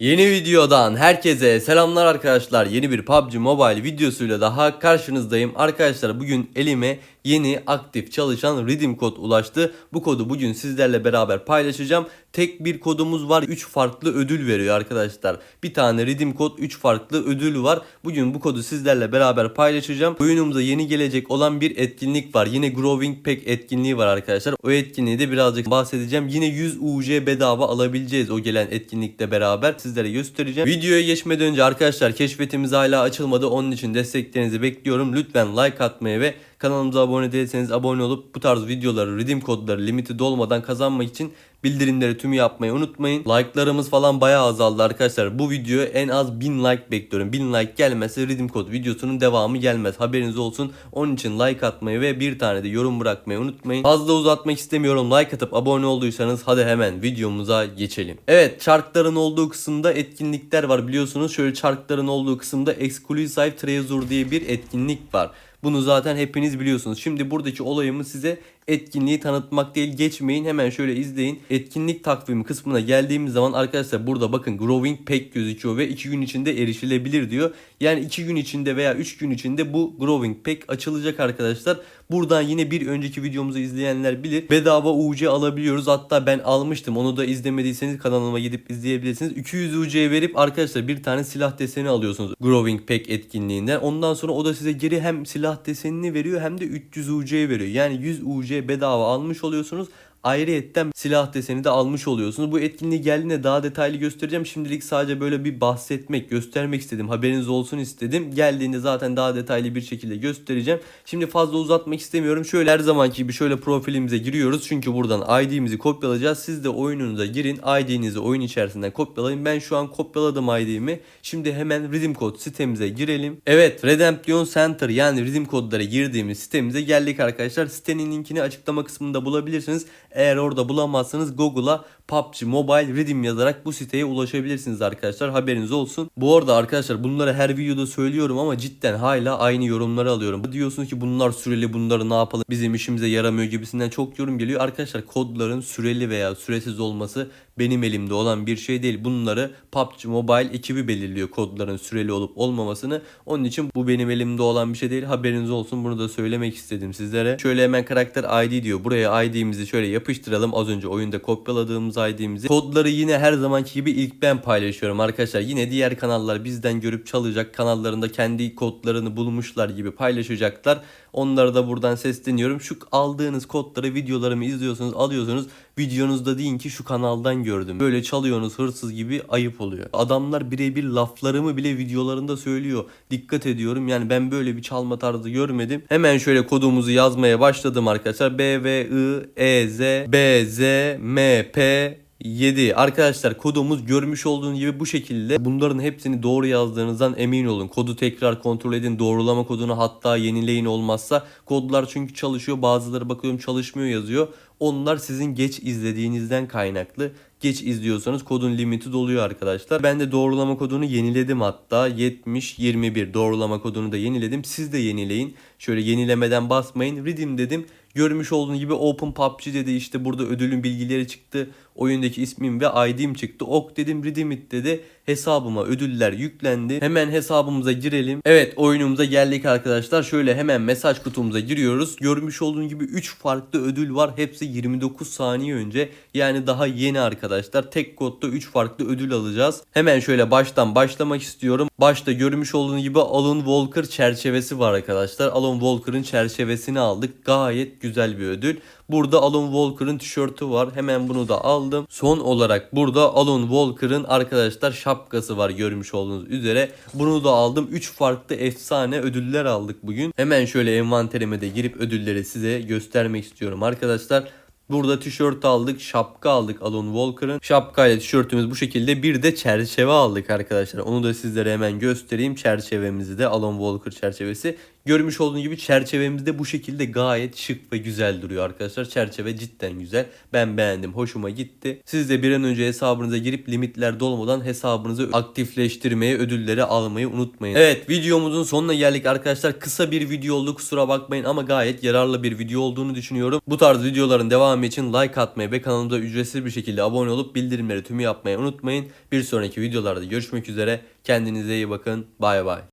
Yeni videodan herkese selamlar arkadaşlar. Yeni bir PUBG Mobile videosuyla daha karşınızdayım. Arkadaşlar bugün elime yeni aktif çalışan redeem kod ulaştı. Bu kodu bugün sizlerle beraber paylaşacağım. Tek bir kodumuz var. 3 farklı ödül veriyor arkadaşlar. Bir tane redeem kod 3 farklı ödül var. Bugün bu kodu sizlerle beraber paylaşacağım. Oyunumuza yeni gelecek olan bir etkinlik var. Yine Growing Pack etkinliği var arkadaşlar. O etkinliği de birazcık bahsedeceğim. Yine 100 UC bedava alabileceğiz o gelen etkinlikle beraber. Sizlere göstereceğim. Videoya geçmeden önce arkadaşlar keşfetimiz hala açılmadı. Onun için desteklerinizi bekliyorum. Lütfen like atmayı ve kanalımıza abone değilseniz abone olup bu tarz videoları, redeem kodları limiti dolmadan kazanmak için bildirimleri tümü yapmayı unutmayın. Like'larımız falan bayağı azaldı arkadaşlar. Bu videoya en az 1000 like bekliyorum. 1000 like gelmezse redeem kod videosunun devamı gelmez. Haberiniz olsun. Onun için like atmayı ve bir tane de yorum bırakmayı unutmayın. Fazla uzatmak istemiyorum. Like atıp abone olduysanız hadi hemen videomuza geçelim. Evet çarkların olduğu kısımda etkinlikler var biliyorsunuz. Şöyle çarkların olduğu kısımda Exclusive Treasure diye bir etkinlik var. Bunu zaten hepiniz biliyorsunuz. Şimdi buradaki olayımı size etkinliği tanıtmak değil geçmeyin. Hemen şöyle izleyin. Etkinlik takvimi kısmına geldiğimiz zaman arkadaşlar burada bakın Growing Pack gözüküyor ve 2 gün içinde erişilebilir diyor. Yani 2 gün içinde veya 3 gün içinde bu Growing Pack açılacak arkadaşlar. Buradan yine bir önceki videomuzu izleyenler bilir. Bedava UC alabiliyoruz. Hatta ben almıştım. Onu da izlemediyseniz kanalıma gidip izleyebilirsiniz. 200 UC verip arkadaşlar bir tane silah deseni alıyorsunuz. Growing Pack etkinliğinden. Ondan sonra o da size geri hem silah desenini veriyor hem de 300 UC veriyor. Yani 100 UC bedava almış oluyorsunuz. Ayrıyetten silah deseni de almış oluyorsunuz. Bu etkinliği geldiğinde daha detaylı göstereceğim. Şimdilik sadece böyle bir bahsetmek, göstermek istedim. Haberiniz olsun istedim. Geldiğinde zaten daha detaylı bir şekilde göstereceğim. Şimdi fazla uzatmak istemiyorum. Şöyle her zamanki gibi şöyle profilimize giriyoruz. Çünkü buradan ID'mizi kopyalayacağız. Siz de oyununuza girin. ID'nizi oyun içerisinden kopyalayın. Ben şu an kopyaladım ID'mi. Şimdi hemen Redeem Code sitemize girelim. Evet Redemption Center yani Redeem kodlara girdiğimiz sitemize geldik arkadaşlar. Sitenin linkini açıklama kısmında bulabilirsiniz. Eğer orada bulamazsanız Google'a PUBG Mobile Redeem yazarak bu siteye ulaşabilirsiniz arkadaşlar. Haberiniz olsun. Bu arada arkadaşlar bunları her videoda söylüyorum ama cidden hala aynı yorumları alıyorum. Diyorsunuz ki bunlar süreli bunları ne yapalım bizim işimize yaramıyor gibisinden çok yorum geliyor. Arkadaşlar kodların süreli veya süresiz olması benim elimde olan bir şey değil. Bunları PUBG Mobile ekibi belirliyor kodların süreli olup olmamasını. Onun için bu benim elimde olan bir şey değil. Haberiniz olsun. Bunu da söylemek istedim sizlere. Şöyle hemen karakter ID diyor. Buraya ID'mizi şöyle yapıştıralım. Az önce oyunda kopyaladığımız ID'mizi. Kodları yine her zamanki gibi ilk ben paylaşıyorum arkadaşlar. Yine diğer kanallar bizden görüp çalacak. Kanallarında kendi kodlarını bulmuşlar gibi paylaşacaklar. Onlara da buradan sesleniyorum. Şu aldığınız kodları videolarımı izliyorsunuz, alıyorsunuz. Videonuzda deyin ki şu kanaldan gördüm. Böyle çalıyorsunuz hırsız gibi ayıp oluyor. Adamlar birebir laflarımı bile videolarında söylüyor. Dikkat ediyorum. Yani ben böyle bir çalma tarzı görmedim. Hemen şöyle kodumuzu yazmaya başladım arkadaşlar. B V I E Z B Z M P 7. Arkadaşlar kodumuz görmüş olduğunuz gibi bu şekilde. Bunların hepsini doğru yazdığınızdan emin olun. Kodu tekrar kontrol edin. Doğrulama kodunu hatta yenileyin olmazsa. Kodlar çünkü çalışıyor. Bazıları bakıyorum çalışmıyor yazıyor. Onlar sizin geç izlediğinizden kaynaklı. Geç izliyorsanız kodun limiti doluyor arkadaşlar. Ben de doğrulama kodunu yeniledim hatta. 7021 doğrulama kodunu da yeniledim. Siz de yenileyin. Şöyle yenilemeden basmayın. Redeem dedim. Görmüş olduğunuz gibi Open PUBG dedi işte burada ödülün bilgileri çıktı. Oyundaki ismim ve ID'm çıktı. Ok dedim redeem it dedi. Hesabıma ödüller yüklendi. Hemen hesabımıza girelim. Evet oyunumuza geldik arkadaşlar. Şöyle hemen mesaj kutumuza giriyoruz. Görmüş olduğunuz gibi 3 farklı ödül var. Hepsi 29 saniye önce. Yani daha yeni arkadaşlar. Tek kodda 3 farklı ödül alacağız. Hemen şöyle baştan başlamak istiyorum. Başta görmüş olduğunuz gibi Alan Walker çerçevesi var arkadaşlar. Alan Walker'ın çerçevesini aldık. Gayet güzel bir ödül. Burada Alan Walker'ın tişörtü var. Hemen bunu da aldım. Son olarak burada Alan Walker'ın arkadaşlar şapkası var görmüş olduğunuz üzere. Bunu da aldım. 3 farklı efsane ödüller aldık bugün. Hemen şöyle envanterime de girip ödülleri size göstermek istiyorum arkadaşlar. Burada tişört aldık, şapka aldık Alan Walker'ın. Şapkayla tişörtümüz bu şekilde. Bir de çerçeve aldık arkadaşlar. Onu da sizlere hemen göstereyim. Çerçevemizi de Alan Walker çerçevesi. Görmüş olduğunuz gibi çerçevemiz de bu şekilde gayet şık ve güzel duruyor arkadaşlar. Çerçeve cidden güzel. Ben beğendim. Hoşuma gitti. Siz de bir an önce hesabınıza girip limitler dolmadan hesabınızı aktifleştirmeyi, ödülleri almayı unutmayın. Evet videomuzun sonuna geldik arkadaşlar. Kısa bir video oldu kusura bakmayın ama gayet yararlı bir video olduğunu düşünüyorum. Bu tarz videoların devamı için like atmayı ve kanalımıza ücretsiz bir şekilde abone olup bildirimleri tümü yapmayı unutmayın. Bir sonraki videolarda görüşmek üzere. Kendinize iyi bakın. Bay bay.